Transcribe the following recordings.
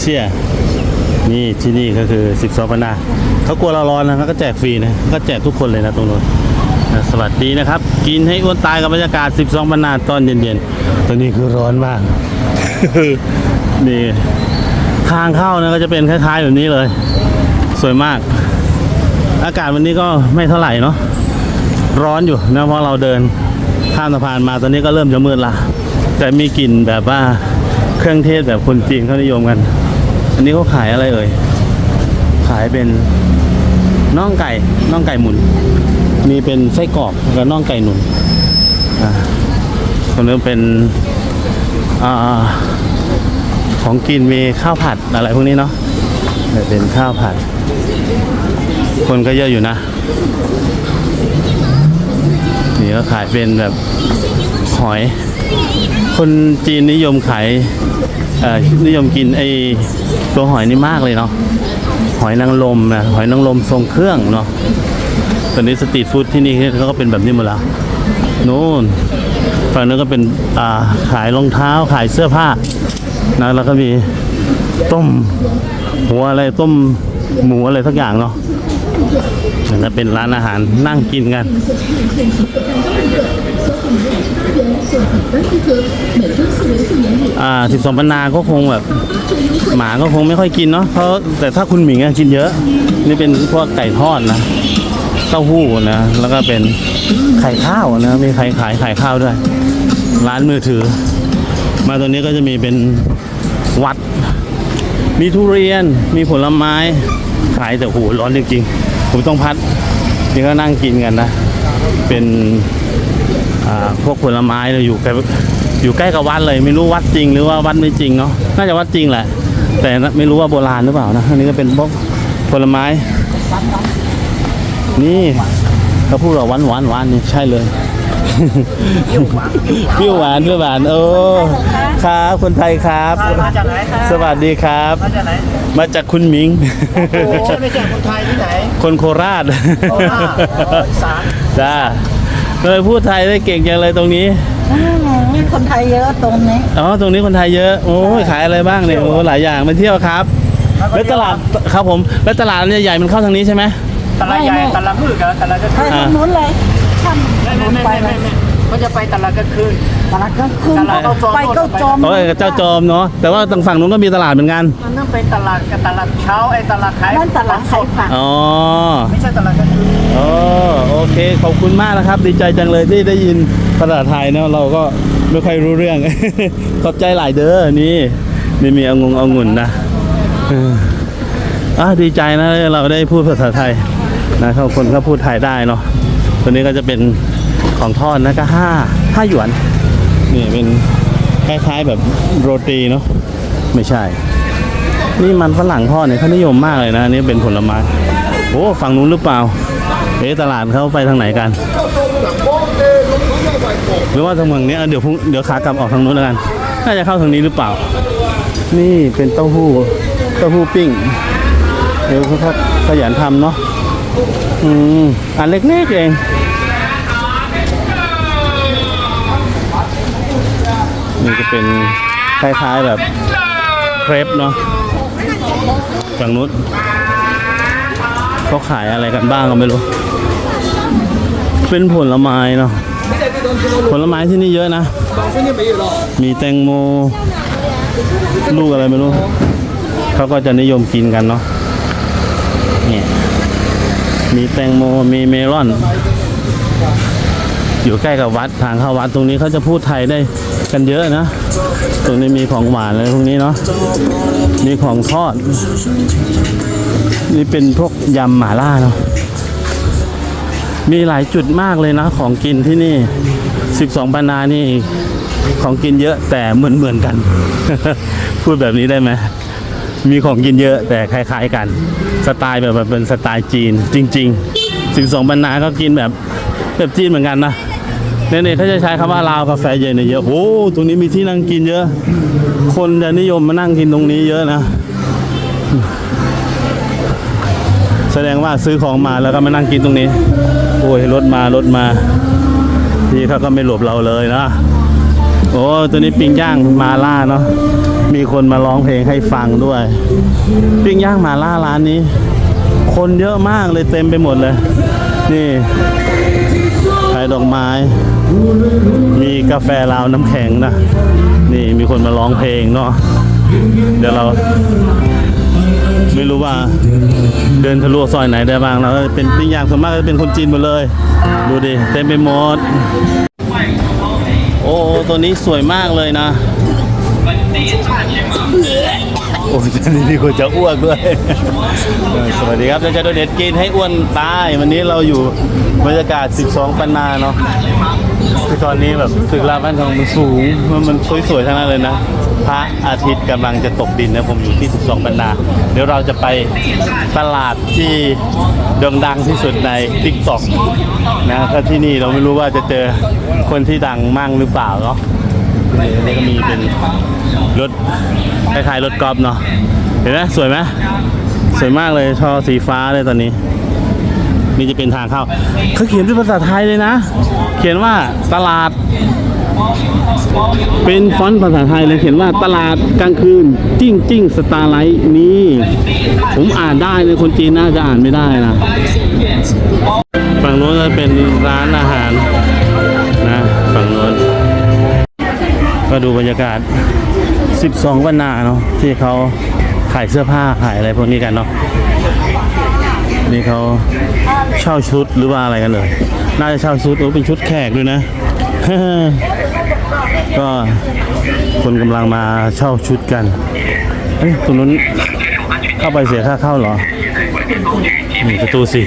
เซียนี่ที่นี่ก็คือ12ปันนาเขากลัวเราร้อนนะเขาก็แจกฟรีนะก็แจกทุกคนเลยนะตรงนู้นนะสวัสดีนะครับ กินให้อ้วนตายกับบรรยากาศ 12ปันนาตอนเย็นๆตอนนี้คือร้อนมากนี่ทางเข้านะก็จะเป็นคล้ายๆแบบนี้เลย สวยมาก อากาศวันนี้ก็ไม่เท่าไหร่เนาะร้อนอยู่นะเพราะเราเดินข้ามสะพานมาตอนนี้ก็เริ่มจะมืดละแต่มีกลิ่นแบบว่าเครื่องเทศแบบคนจีนเขานิยมกัน อันนี้เขาขายอะไรเอ่ย ขายเป็นน่องไก่น่องไก่หมุน มีเป็นไส้กรอกแล้วก็น่องไก่หนุนอ่าตรงนี้เป็นอ่าของกินมีข้าวผัดอะไรพวกนี้เนาะเป็นข้าวผัด คนก็เยอะอยู่นะ นี่ก็ขายเป็นแบบหอย คนจีนนิยมขาย นิยมกินไอ้ตัวหอยนี่มากเลยเนาะหอยนางรมนะหอยนางรมทรงเครื่องเนาะตอนนี้สตรีทฟู้ดที่นี่เขาก็เป็นแบบนี้หมดแล้วนู่นฝั่งนั้นก็เป็นอ่าขายรองเท้าขายเสื้อผ้านะแล้วก็มีต้มหัวอะไรต้มหมูอะไรสักอย่างเนาะนั่นเป็นร้านอาหารนั่งกินกัน อ่าสิบสองปันนาก็คงแบบ หมาก็คงไม่ค่อยกินเนาะเพราะแต่ถ้าคุณหมิงอะกินเยอะ นี่เป็นพวกไก่ทอดนะเต้าหู้นะ แล้วก็เป็นไข่ข้าวนะ มีไข่ขายไข่ข้าวด้วย ร้านมือถือ มาตรงนี้ก็จะมีเป็นวัด มีทุเรียนมีผลไม้ขายแต่โหร้อนจริงๆผมต้องพัดนี่ก็นั่งกินกันนะ เป็นอ่าพวกผลไม้เลยอยู่กล้ อยู่ใกล้กับวัดเลย ไม่รู้วัดจริงหรือว่าวัดไม่จริงเนาะน่าจะวัดจริงแหละ แต่ไม่รู้ว่าโบราณหรือเปล่านะอันนี้ก็เป็นพวกผลไม้ นี่เขาพูดว่าหวานหวานหวานนี่ใช่เลยเปรี้ยวหวานเปรี้ยวหวานโอ้ครับคนไทยครับ มาจากไหนครับสวัสดีครับ มาจากไหนมาจากคุณหมิงโอ้ไม่ใช่คนไทยที่ไหน คนโคราชโคราชอ๋ออีสานจ้าเลยพูดไทยได้เก่งจังเลยตรงนี้ คนไทยเยอะตรงนี้ อ๋อ ตรงนี้คนไทยเยอะ โอ้ยขายอะไรบ้างเนี่ย โอ้หลายอย่างมาเที่ยวครับ แล้วตลาดครับผม แล้วตลาดอันใหญ่ๆมันเข้าทางนี้ใช่ไหมตลาดใหญ่ตลาดมืดกับตลาดกลางไปคืนทางนู้นเลยข้ามไม่ถนไม่นไม่ไปไม่เลไม่ยไม่ เขาจะไปตลาดกลางคืน ตลาดก็ขึ้นตลาดเก้าจอม ไปเก้าจอม โอ้ยเจ้าจอมเนาะแต่ว่าทางฝั่งนู้นก็มีตลาดเหมือนกันมันต้องเป็นตลาดกับตลาดเช้าไอ้ตลาดขายนั่นตลาดขขาอยงสดผักอ๋อไม่ใช่ตลาดกลางคืน โอ้โอเคขอบคุณมากนะครับ ดีใจจังเลยที่ได้ยินภาษาไทยเนาะเราก็ไม่ค่อยรู้เรื่อง ขอบใจหลายเด้อนี่นี่มีองุงองุ่นนะเอออะดีใจนะเราได้พูดภาษาไทยนะครับคนก็พูดไทยได้เนาะตัวนี้ก็จะเป็น ของทอดนะก็ห้าห้าหยวน นี่เป็นคล้ายๆแบบโรตีเนาะไม่ใช่ นี่มันฝรั่งทอดเนี่ยเขานิยมมากเลยนะอันนี่เป็นผลไม้โอ้ฝั่งนู้นหรือเปล่าเอ๊ะตลาดเขาไปทางไหนกันหรือว่าทางเมืองนี้อะเดี๋ยวพรุ่งเดี๋ยวขากลับออกทางนู้นแล้วกัน น่าจะเข้าทางนี้หรือเปล่า นี่เป็นเต้าหู้เต้าหู้ปิ้งเดี๋ยวเขาขยันทำเนาะอืมอันเล็กๆเอง นี่จะเป็นคล้ายๆแบบเครปเนาะฝั่งนู้นเขาขายอะไรกันบ้างก็ไม่รู้ เป็นผลไม้เนาะผลไม้ที่นี่เยอะนะ มีแตงโม ลูกอะไรไม่รู้ เขาก็จะนิยมกินกันเนาะเนี่ยมีแตงโม มีเมลอน อยู่ใกล้กับวัดทางเข้าวัดตรงนี้เขาจะพูดไทยได้ กันเยอะนะ ตรงนี้มีของหวานอะไรพวกนี้เนาะ มีของทอด นี่เป็นพวกยำหม่าล่าเนาะ มีหลายจุดมากเลยนะ ของกินที่นี่ 12ปันนานี่ของกินเยอะแต่เหมือนเหมือนกัน พูดแบบนี้ได้ไหมมีของกินเยอะแต่คล้ายๆกัน สไตล์แบบเป็นสไตล์จีนจริง ๆ 12ปันนาก็กินแบบแบบจีนเหมือนกันนะ เนี่ยๆเขาจะใช้คำว่าลาวกาแฟเย็นเนี่ยเยอะโอ้ตรงนี้มีที่นั่งกินเยอะ คนจะนิยมมานั่งกินตรงนี้เยอะนะ แสดงว่าซื้อของมาแล้วก็มานั่งกินตรงนี้ โอ้ยรถมารถมาพี่เขาก็ไม่หลบเราเลยนะโอ้ตัวนี้ปิ้งย่างมาล่าเนาะมีคนมาร้องเพลงให้ฟังด้วย ปิ้งย่างมาล่าร้านนี้ คนเยอะมากเลยเต็มไปหมดเลย นี่ขายดอกไม้ มีกาแฟลาวน้ำแข็งนะ นี่มีคนมาร้องเพลงเนาะเดี๋ยวเรา ไม่รู้ว่าเดินทะลุซอยไหนได้บ้างแล้วเป็นปิ้งย่างส่วนมากก็เป็นคนจีนหมดเลย ดูดิเต็มไปหมด โอ้ตัวนี้สวยมากเลยนะโอ้ยตอนนี้มีคนจะอ้วกด้วยเออสวัสดีครับเราจะโดเด็ดกินให้อ้วนตาย วันนี้เราอยู่บรรยากาศ 12 ปันนาเนาะ คือตอนนี้แบบตึกรามบ้านทองมันสูง มันมันสวยๆทั้งนั้นเลยนะ พระอาทิตย์กำลังจะตกดินนะผมอยู่ที่ 12ปันนาเดี๋ยวเราจะไปตลาดที่โด่งดังที่สุดใน t ิ k t o k นะก็ที่นี่เราไม่รู้ว่าจะเจอคนที่ดังมั่งหรือเปล่าเนาะนี่ก็มีเป็นรถคล้ายๆรถกอล์ฟเนาะเห็นไหมสวยไหมสวยมากเลยชอสีฟ้าเลยตอนนี้ นี่จะเป็นทางเข้าเขาเขียนเป็นภาษาไทยเลยนะ เขียนว่าตลาด เป็นฟอนต์ภาษาไทยเลยเขียนว่าตลาดกลางคืนจิ้งจิ้งสตาร์ไลท์นี่ ผมอ่านได้เลยคนจีนน่าจะอ่านไม่ได้นะฝั่งโน้นจะเป็นร้านอาหารนะฝั่งโน้นก็ดูบรรยากาศ 12 วันนาเนาะที่เขาขายเสื้อผ้าขายอะไรพวกนี้กันเนาะ นี่เขาเช่าชุดหรือว่าอะไรกันเลย น่าจะเช่าชุดโอ้เป็นชุดแขกด้วยนะ ก็คนกำลังมาเช่าชุดกันเฮ้ยตรงนู้นเข้าไปเสียค่าเข้าหรอนี่ประตูสิ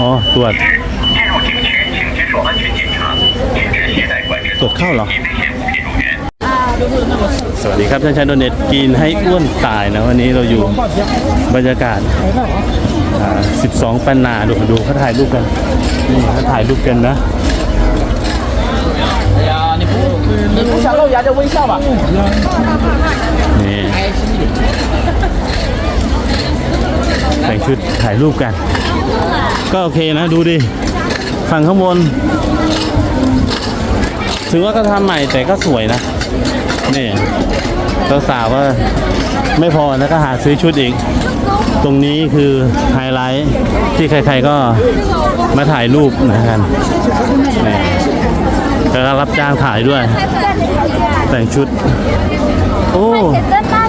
อ๋อตรวจตรวจเข้าหรอ สวัสดีครับท่านชายโดเน็ตกินให้อ้วนตายนะวันนี้เราอยู่บรรยากาศ12 ปันนาดูดูเขาถ่ายรูปกันนี่เขาถ่ายรูปกันนะนี่แต่งชุดถ่ายรูปกัน ก็โอเคนะดูดิฝั่งข้างบน ถือว่าก็ทำใหม่แต่ก็สวยนะ นี่สาวๆก็ไม่พอแล้วก็หาซื้อชุดอีก ตรงนี้คือไฮไลท์ที่ใครๆก็มาถ่ายรูปนะกันนี่แล้วก็รับจ้างถ่ายด้วย แต่งชุด โอ้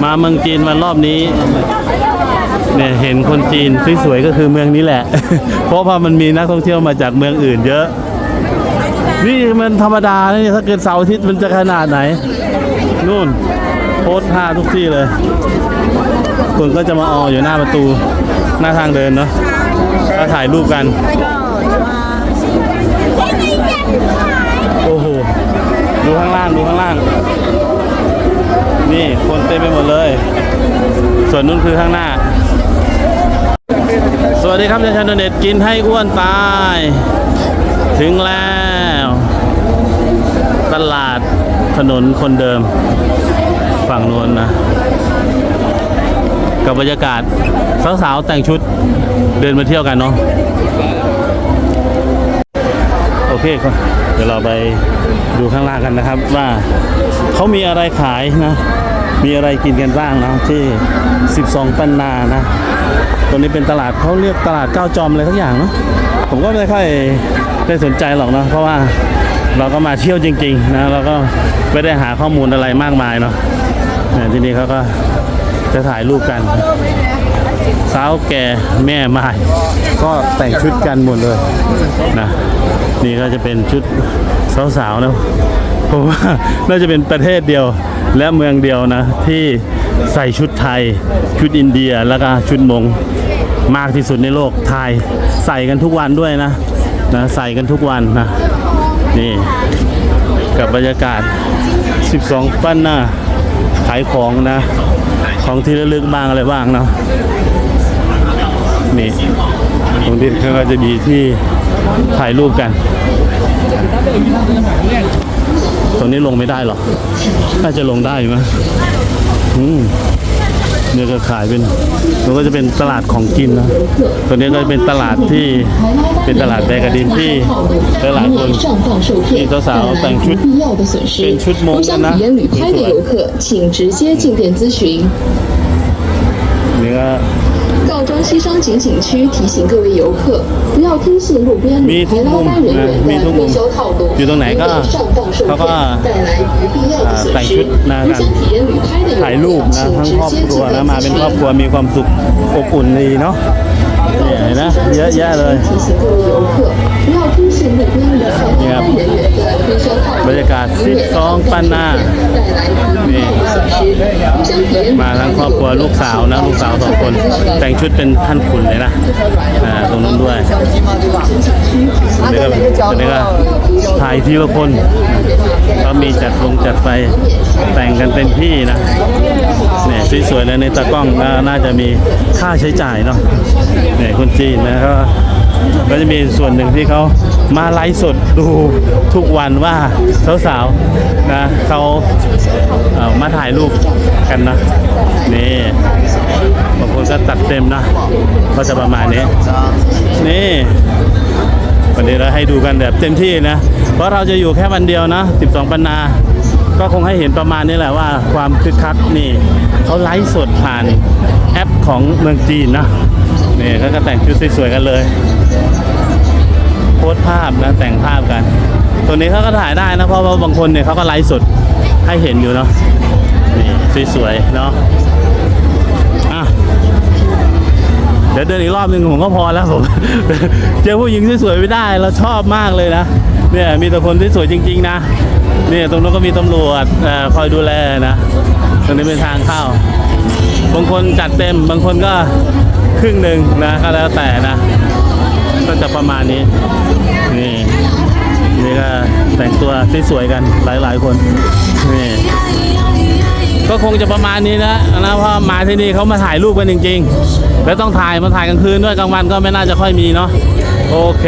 มาเมืองจีนมารอบนี้เนี่ยเห็นคนจีนสวยๆก็คือเมืองนี้แหละ เพราะว่ามันมีนักท่องเที่ยวมาจากเมืองอื่นเยอะ นี่มันธรรมดาเนี่ยถ้าเกิดเสาร์อาทิตย์มันจะขนาดไหน นู่นโพสท่าทุกที่เลย คนก็จะมาอออยู่หน้าประตูหน้าทางเดินเนาะก็ถ่ายรูปกัน โอ้โห ดูข้างล่าง ดูข้างล่าง นี่คนเต็มไปหมดเลย ส่วนนู้นคือข้างหน้า สวัสดีครับชาชานเน็ตกินให้อ้วนตายถึงแล้ว ตลาด ถนนคนเดิม ฝั่งโน้นนะ กับบรรยากาศสาวๆแต่งชุดเดินมาเที่ยวกันเนาะโอเคก็เดี๋ยวเราไปดูข้างล่างกันนะครับ ว่าเขามีอะไรขายนะ มีอะไรกินกันบ้างนะที่ 12 ปันนานะตรงนี้เป็นตลาดเขาเรียกตลาดเก้าจอมอะไรทักอย่างเนาะผมก็ไม่ค่อยได้สนใจหรอกนะเพราะว่า เราก็มาเที่ยวจริง ๆ นะเราก็ไม่ได้หาข้อมูลอะไรมากมายเนาะเนี่ยที่นี่เขาก็จะถ่ายรูปกันสาวแก่แม่ไม้ก็แต่งชุดกันหมดเลยนะนี่ก็จะเป็นชุดสาวๆนะผมว่าน่าจะเป็นประเทศเดียวและเมืองเดียวนะ ที่ใส่ชุดไทย ชุดอินเดียแล้วก็ชุดมงมากที่สุดในโลกไทยใส่กันทุกวันด้วยนะนะใส่กันทุกวันนะ นี่กับบรรยากาศ 12 ปั้นหน้าขายของนะ ของที่ระลึกบ้างอะไรบ้างเนาะนี่ตรงนี้เขาก็จะมีที่ถ่ายรูปกัน ตรงนี้ลงไม่ได้หรอ น่าจะลงได้อยู่มั้ยอืม เนี่ยก็ขายเป็นมันก็จะเป็นตลาดของกินนะตัวนี้ก็เป็นตลาดที่เป็นตลาดแดกดินที่หลายคนที่สาวแต่งชุดเป็นชุดโมงคลนะเนี่ย 告庄西商景景区提醒各位游客，不要听信路边 มี 旅 ทุ 拍 ก 捞 มุม 单人 นะ 员 มี 的 ทุกมุ 推 ม 销套路， อยู่ตรงไหนก็ 以免上当受 เขาก็ 骗，带来不必要的 อ่า 损 แต่ง 失 ชุดนะ 如 กัน 想体验旅拍的游 ถ่ายรูป 客， นะ 请 ทั้ง 直 ครอบ 接 ครั 进 วนะ 店 มา 咨 เป็นครอบ 询 ครัวมีความสุขอบอุ่นดีเนาะ เหนนะเยอะแยะเลยนี่ครับบรรยากาศซิดซองปั้นหน้านี่มาทั้งครอบครัวลูกสาวนะลูกสาวสองคน แต่งชุดเป็นท่านขุนเลยนะตรงนั้นด้วยนี่ก็นี่ก็ถ่ายทีละคนก็มีจัดลงจัดไปแต่งกันเป็นพี่นะ เนี่ยสวยๆเลยในตากล้องน่าจะมีค่าใช้จ่ายเนาะเนี่ยคนจีนนะก็ก็จะมีส่วนหนึ่งที่เขามาไลฟ์สดดูทุกวันว่าสาวๆนะเขาเอ่อมาถ่ายรูปกันนะนี่บางคนก็จัดเต็มนะก็จะประมาณนี้นี่วันนี้เราให้ดูกันแบบเต็มที่นะ เพราะเราจะอยู่แค่วันเดียวนะ 12 ปันนา ก็คงให้เห็นประมาณนี้แหละว่าความคึกคักนี่เขาไลฟ์สดผ่านแอปของเมืองจีนนะนี่เขาก็แต่งชุดสวยๆกันเลย โพสภาพนะแต่งภาพกัน ตัวนี้เขาก็ถ่ายได้นะเพราะว่าบางคนเนี่ยเขาก็ไลฟ์สดให้เห็นอยู่เนาะนี่สวยๆเนาะอะเดี๋ยวเดินอีกรอบหนึ่งผมก็พอแล้วผมเจอผู้หญิงสวยๆไม่ได้เราชอบมากเลยนะเนี่ยมีแต่คนที่สวยจริง ๆ นะ เนี่ยตรงนั้นก็มีตำรวจอคอยดูแลนะตรงนี้เป็นทางเข้า บางคนจัดเต็ม บางคนก็ครึ่งหนึ่งนะก็แล้วแต่นะก็จะประมาณนี้ นี่นี่ก็แต่งตัวที่สวยกันหลายๆคนนี่ก็คงจะประมาณนี้นะนะเพราะมาที่นี่เขามาถ่ายรูปกันจริง ๆ แล้วต้องถ่ายมาถ่ายกลางคืนด้วยกลางวันก็ไม่น่าจะค่อยมีเนาะโอเค